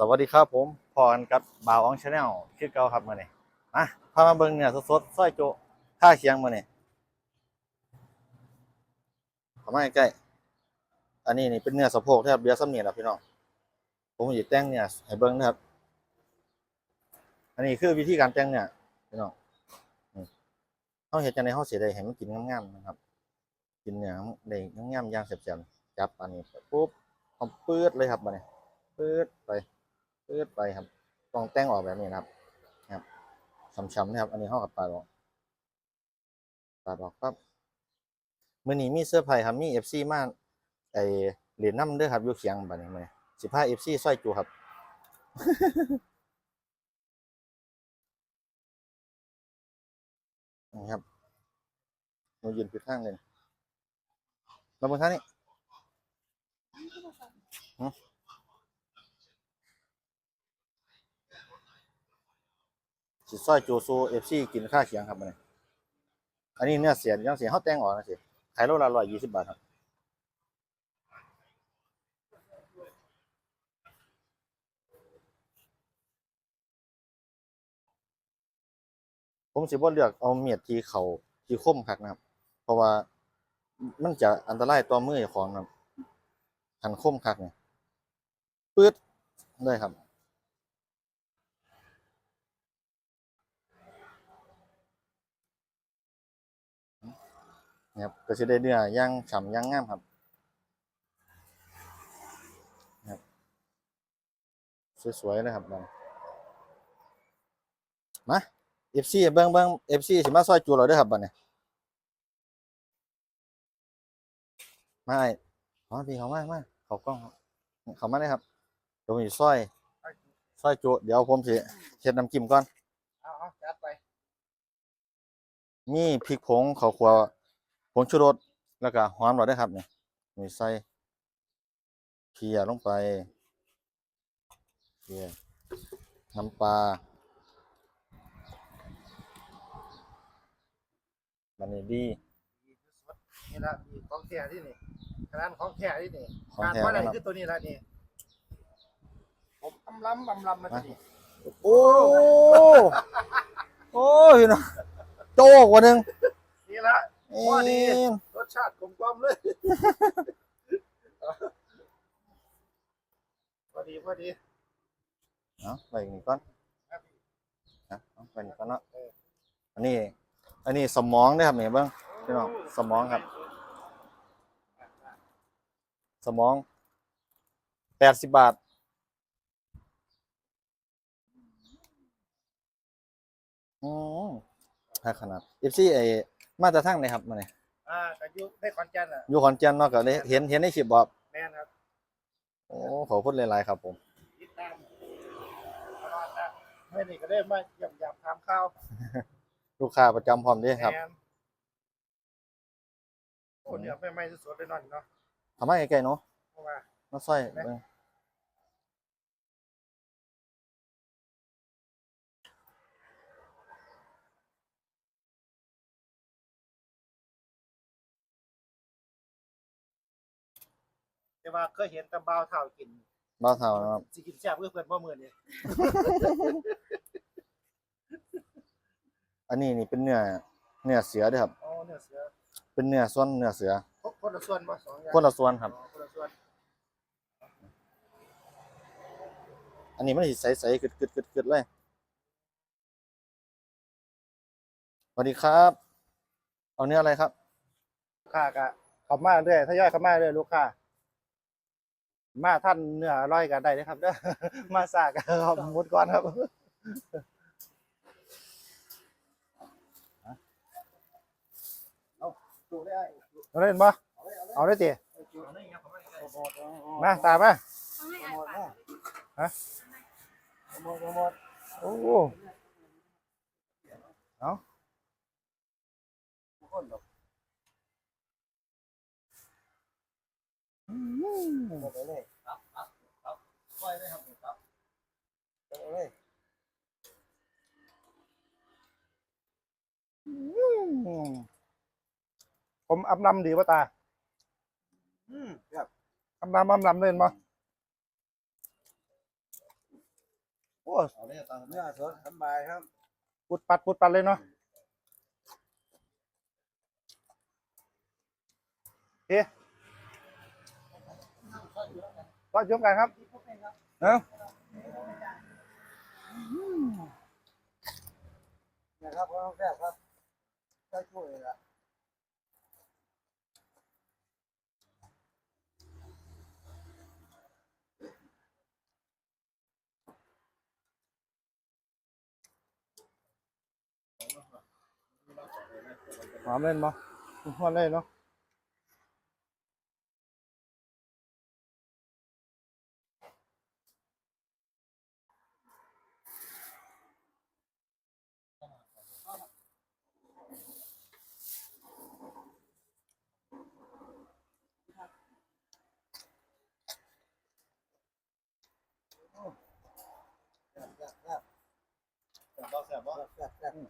สวัสดีครับผมพอกันกับบาวอองชาแนลคือเก่าครับมื่อนี้มาพามาเบิ่งเนี่ยสดๆซอยโจท่าเคียงมื่อนี้เข้ามาใกล้ๆอันนี้นี่เป็นเนื้อสะโพกที่ครับเบียร์ซ้ำเนี่ยนะพี่น้องผมหยิบแต่งเนี่ยให้เบิ่งนะครับ อันนี้คือวิธีการแต่งเนี่ยพี่น้องนี่เขาเห็ดจังในเขาเสียได้ให้มันกินงามๆนะครับ กินเนี่ยได้งามๆย่างแซ่บๆจับอันนี้ปุ๊บเอาปื๊ดเลยครับมาเนี่ยปื๊ดไป ปื๊ดไปครับต้องแต่งออกแบบนี้นะครับนะครับช้ำๆนะครับ อันนี้ห้อกับปาดออกปาดออกปั๊บมื่อนี้มีเสื้อร์ไผ่ครับมีเอฟซีมาไอเหรียญน้ำเด้อครับอยู่เคียงบัดนี้มื้อนี้สิบห้าเอฟซีสร้อยจูครับนี่ครับเรายืนผิดข้างเลยเราบนท่างนี้ สิซอยจูซูเอฟซีกินข้าเคียงครับมันอันนี้เนื้อเสียยังเสียเขาแต่งออกนะสิขายโลละร้อยยี่สิบบาทครับผมสิบ่เลือกเอาเมียดที่เขาที่คมคักนะครับ เพราะว่ามันจะอันตรายต่อมือของนะครับหันคมคักเนี่ยปื๊ดเลยครับ นะครับก็จะได้เนื้อย่างฉ่ำย่างงามครับนะครับสวยๆเลยครับมันมาเอฟซีเบิ้งเบิ้งเอฟซีสิมาซอยจูเราด้วยครับบัดนี้มาไอ้อ๋อพี่เขามามาเขากล้องครับเขามาเลยครับเดี๋ยวผมสิซอยซอยจูเดี๋ยวผมสิเช็ดน้ำจิ้มก่อนเอาเอาจัดไปมีพริกผงข้าวคั่วผ งชูรสแล้วก็หอมหน่อยได้อครับนี่มีใส่เพียลงไปเพียน้ำปลาบันนี้ดีดีที่สุดนี่ละดีของแท้ที่นี่ขนาดของแท้ที่นี่ของการแท้ว่าอะไรนะครับคือตัวนี้ละนี่ผมอำล้ำอำล้ำมาที่นี่โอ้โอ้ยเนาะโจกว่าหนึ่งนี่ละ เอ็ว่าดีมรสชาติกลมกล่อมเลยพอดีพอดีเอาไปนี่ก่อนครับนะเอาไปนี่ก่อนเนาะอันนี้ อันนี้สมองนะครับนี่เบิ้งพี่น้องสมองครับ สมองแปดสิบบาท อืมถ้าขนาดเอฟซีไอ มาจะทั้งเลยครับมาเนี่ยอ่าแต่ยุได้ขอนแก่นอะอยู่ขอนแก่นเนาะก็เลยเห็นเห็นในคลิปบอกแม่นครับโอ้ขอพูดหลายๆครับผมติดตามตลอดนะไม่นี่ก็ได้มาหย่ำหย่ำทำข้าวลูกค้าประจำพร้อมเด้วยครับแม่นโอ้เดี๋ยวไม่ไม่สดๆเลยหน่อยเนาะทำมาใกล้ๆเนาะเพราะว่า มาซอยเบิ่ง แต่ว่าเคยเห็นแตะเบาวเท่ากินบ้าวเท่านะครับสิกินแซ่บเพื่อเพื่อนบ่มือนี่อันนี้นี่เป็นเนื้อเนื้อเสือเด้วยครับ อ๋อเนื้อเสือเป็นเนื้อส่วนเนื้อเสือคนละส่วนบ่สองอย่างคนละส่วนครับ อ๋อคนละส่วนอันนี้มันสิใสๆกึดกึดกึดกึดเลยสวัสดีครับ เอาเนื้ออะไรครับ ลูกค้าก็เข้ามาเรื่อยทยอยเข้ามาเรื่อยลูกค้า มาท่านเนื้ออร่อยกันได้เลยครับเด้อมาสากขอบมุดก่อนครับดูได้เอาเล่นบ่เอาได้ติมาตามมาฮะโอ้เอา อืมซอยเลยครับครับเอาเลยอืมผมอำลำดีป่ะตา อืมครับอำลำอำลำเล่นบ่อ้เอาเนี่ยตามเนื้อสดสบายครับปุดปัดปุดปัดเลยเนาะเอ๊ะ ก็ยกกันครับเอ้านะครับก็ต้องแซ่บครับใช้ช่วยละหอมเล่นบ่หอมเล่นเนาะ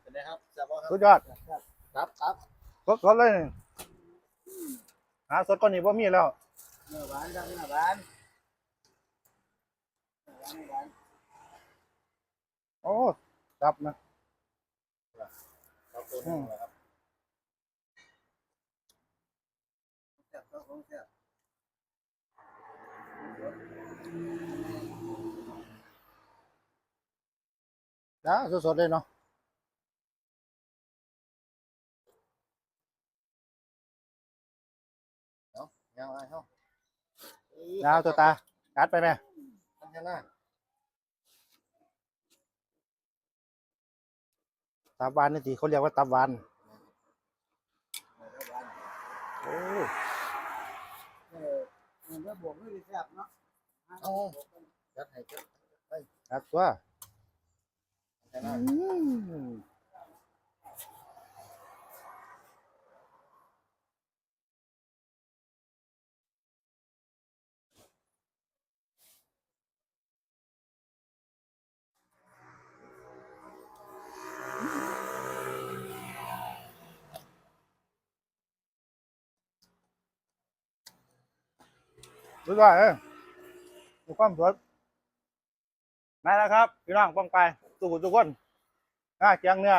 เป็นไงครับสุดยอดครับครับสดสดเลยนี่หาสดก่อนนี่บ่มีแล้วเนื้อหวานครับเนื้อหวานเนื้อหวานเนื้อหวานโอ้จับนะ ครับตัวนี้นะครับแซ่บครับของแซ่บจ้าสดสดเลยเนาะ ยาวไอ้เฮาดาวตัวตากัดไปไหมทำแค่หน้าตับหวานนี่ทีเขาเรียกว่าตับหวานเนื้อหวานโอ้เออเนื้อบวกไม่ได้แซ่บเนาะเอาจัดให้จัดกัดตัวแค่หน้า อืมรู้ว่าเอ้ยมีความสดมาแล้วครับพี่น้องป้องไปทุกคนทุกคนอ่าเจียงเนื้อ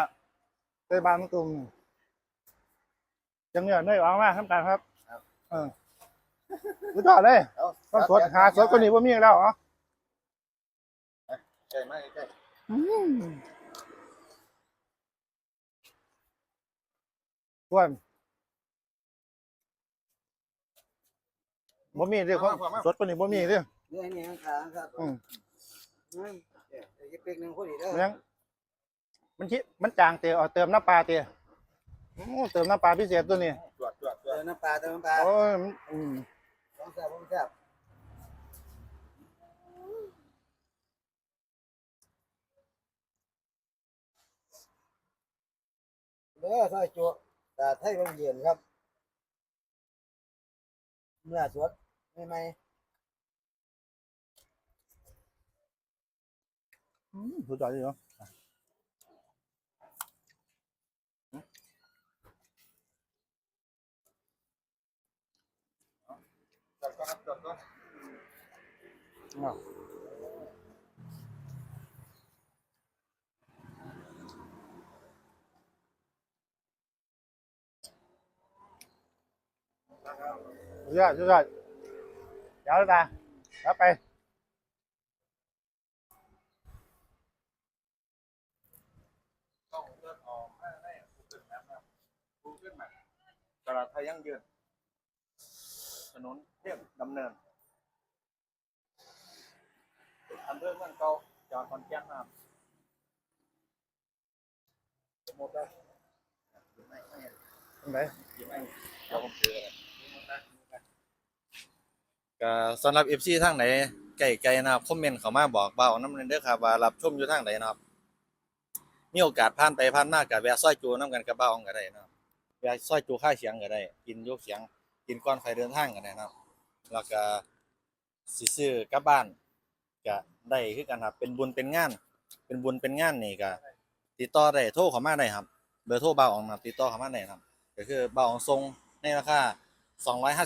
เตยบานมะตุ่มเจียงเนื้อเนื้อออกมาทำการครับเออรู้จักเลยเอาต้องสดหาสดก็นี่ว่ามีแล้วเหรอใกล้มากใกล้ส่วน บ่มีเด้อของสดก็นี่บ่มีเด้อเนื้อนี่ข้างๆครับอืมอืมเดี๋ยวจะเป็กหนึ่งพอดีเด้อมันยังมันคิดมันจางเตียเอาเติมน้ำปลาเตียโอ้เติมน้ำปลาพิเศษตัวนี้จวดจวดจวเติดมน้ำปลาเติมน้ำปลาโอ้ยมันอืมของแซ่บของแซ่บเด้อซอยจุแต่ไทยบางเย็นครับเนื้อสด ไม่ไหมอืมสุดยอดเลยเนาะ จวดก่อนครับจวดก่อนอ้าวสุดยอดสุดยอดเดี๋ยวตาแล้วไปต้องเลือกออกให้ได้กูเกิลแมปนะครับกูเกิลแมปตลาดไทยยั่งยืนถนนเทียบดำเนินอำเภอเมืองเก่าจังหวัดขอนแก่นนะครับหมดแล้วไม่ไม่ตรงไหนไม่เดี๋ยวผมซื้อเลย ก็สำหรับ FC ทางไหนไก่ไก่นะครับคอมเมนต์เข้ามาบอกเบาน้ำเนเด้อครับว่ารับชมอยู่ทางไหนนะครับมีโอกาสผ่านไปผ่านมากับแวะซอยจูน้ำกันกับเบ้าก็ได้นะครับแวะซอยจูค่าเสียงก็ได้ กินยกเสียง กินก้อนไฟเดินทางก็ได้นะครับแล้วก็สิซื้อกลับบ้านก็ได้คือกันครับ เป็นบุญเป็นงาน เป็นบุญเป็นงานนี่ก็ติดต่อได้โทรเข้ามาได้ครับ เบอร์โทรเบาออกมาติดต่อเข้ามาได้ครับก็คือเบาของทรงในราคา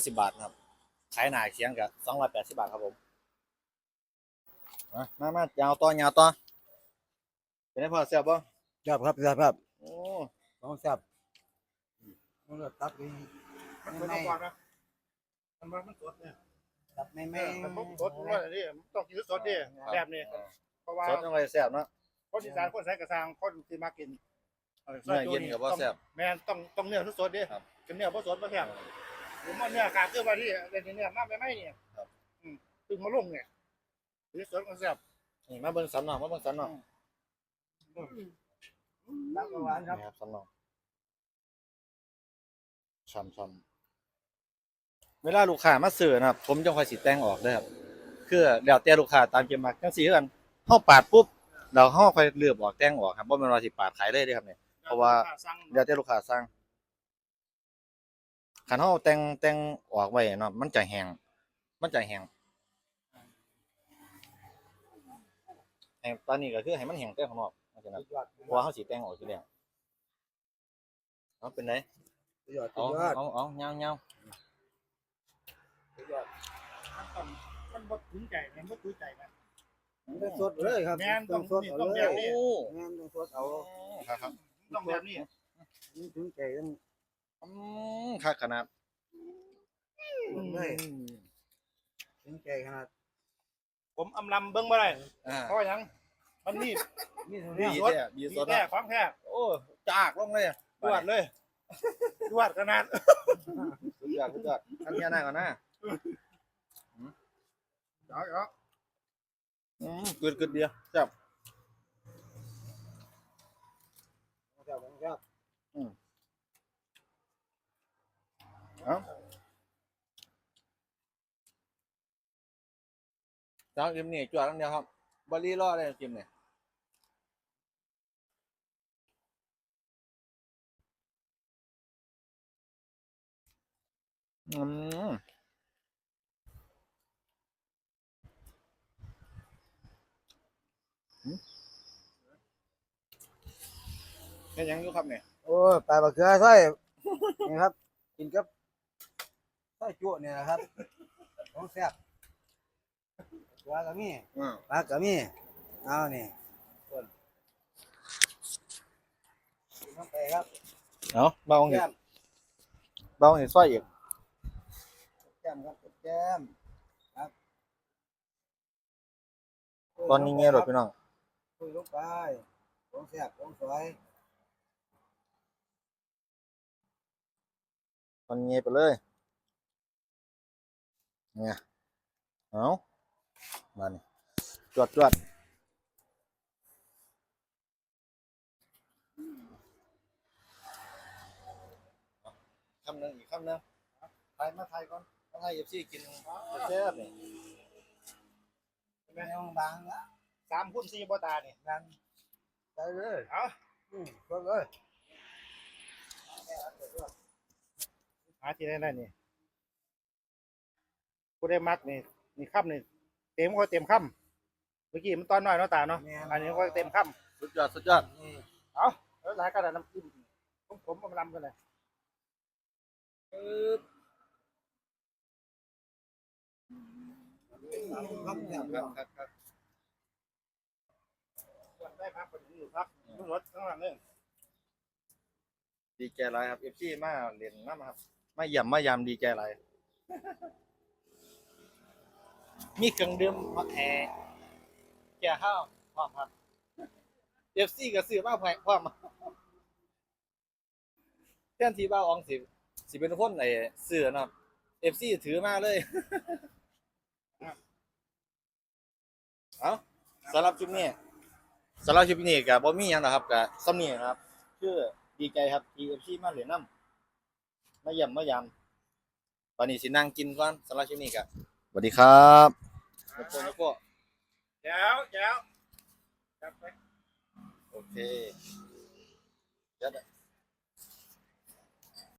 250 บาทครับ ขายหนาเคียงกับ280บาทครับผมมามามายาวต่อยาวต่อเป็นไงพ่อแซ่บบ่แซ่บครับแซ่บครับโอ้ของแซ่บมันก็ตับดีมันสดก่อนนะมันมันมันสดเนี่ยตับไม่แม่ไม่มันสดว่าดิต้องกินสดดิแบบนี้เพราะว่าสดจังไดแซ่บเนาะคนอีสานคนใส่กระซังคนที่มากินเนื้อเย็นกับบ่แซ่บแม่นต้องต้องเนื้อสดๆดิครับกินเนื้อบ่สดบ่แซ่บ ผมว่าเนื้อขาดคือว่าที่เล่นเนื้อมาไม่ไม่เนี่ยครับอืมตึงมาลงเนี่ยหรือสดก็แซ่บนี่มาเบิ่งสันหน่อยมาเบิ่งสันหน่อยตับหวานครับนี่ครับสันหน่อยช้ำๆเวลาลูกค้ามาซื้อนะครับ ผมจะค่อยสิแต่งออกเด้อครับคือแล้วแต่ลูกค้าตามเกมมักจังซี่คือกันเฮาปาดปุ๊บแล้วเฮาค่อยเลือกออกแต่งออกครับบ่แม่นว่าสิปาดขายเลยเด้อครับเนี่ยเพราะว่าสั่งเดี๋ยวแต่ลูกค้าสั่ง คันเฮาแต่งแต่งออกไว้เนาะมันจะแห้งมันจะแห้งแห้งตอนนี้ก็คือให้มันแห้งแต่ข้างนอกเพราะฉะนั้นสุดยอดเพราะว่าเฮาสิแต่งออกทีเดียวเอาเป็นไดสุดยอดสุเอาดยอดเอาเอาเงาเงาสุดยอดมันต้องมันบ่ถึงใจมันบ่ถึงใจนะมันเป็นสดเลยครับแม่นต้ต้อองงสดเอาต้องเลแบบยนี้โอ้แม่นต้องสดเอาครับครับต้องแบบนี้ มันถึงใจต้อง อืมคักขนาดสดเลยถึงใจขนาดผมอำลำเบิ่งบ่ได้อ่าเพราะว่าหยังมันมีนี่เท่าบีนี้แท้บีมีสดแท้นะของแท้โอ้จากลงเลยตรวจเลยตรวจขนาดสุดยอดสุดยอดอันนี้หน้าก่อนนะเดี๋ยวเดี๋ยวอืมกึดกึดเดียวจับ แซ่บของแซ่บ จ้าจิมนี่จวดอันเดียวครับบอลลี่รอดเลยจิมเนี่ยอืมแค่ยังอยู่ครับเนี่ยโอ้ยปลาบะเขือใส่นี่ครับ กินกับ ใส่จุเนี่ยนะครับของแซ่บปลาก็มีอืมปลาก็มีเอานี่ส่วนน้องไปครับเอาเบาเห็แก้ดมเบาเห็ดสร้อยอีกแก้มครับแก้มครับตอนนี้เงี้ยหรอพี่น้องคุยลงไปของแซ่บของสวยตอนนี้เงี้ยไปเลย เนี่ยเอามานี่จวดจวดคำหนึ่งอีกคำหนึ่งไทยมาไทยก่อนมาไทยเอฟซีกินแซ่บนี่แม่งบางละสามพุ่นสี่บ่ตาเนี่ยบางไปเลยเอาอืมก็เลยหาที่ได้ได้นี่ ผู้ได้มักนี่นี่ค่ำนี่เต็มก็เต็มค่ำเมื่อกี้มันตอนน้อยเนาะตาเนาะอันนี้ก็เต็มค่สุดยอดสุดยอดนี่ำเอาแล้วหลายกระดาษน้ำจิ้มผมผมอำลำกันเลยครับแซ่บครับครับครับส่วนได้พักคนอยู่ครับทุกรถข้างหลังเลยดีใจไรครับเอฟซีมาเรียนน้ำครับมาเยี่ยมมายามดีใจไร มีเครื่องดื่มมาแอร์แก่ข้าวพร้อมครับเอฟซีก็ซื้อมาแพงพร้อมแทนที่บ้าอองสิสิเป็นคนไอ้เสือนะเอฟซีถือมาเลยเอาสำหรับชุดนี้สำหรับชุดนี้กับบ่มีหยังนะครับกับซ้ำนี้นะครับคือดีใจครับ TFC มาเหรียญน้ำมาเยี่ยมายามตอนนี้สินั่งกินก่อนสำหรับชุดนี้กับสวัสดีครับ นกโปนกโปแจ๋วแจ๋วจับไปโอเคเดี๋ยว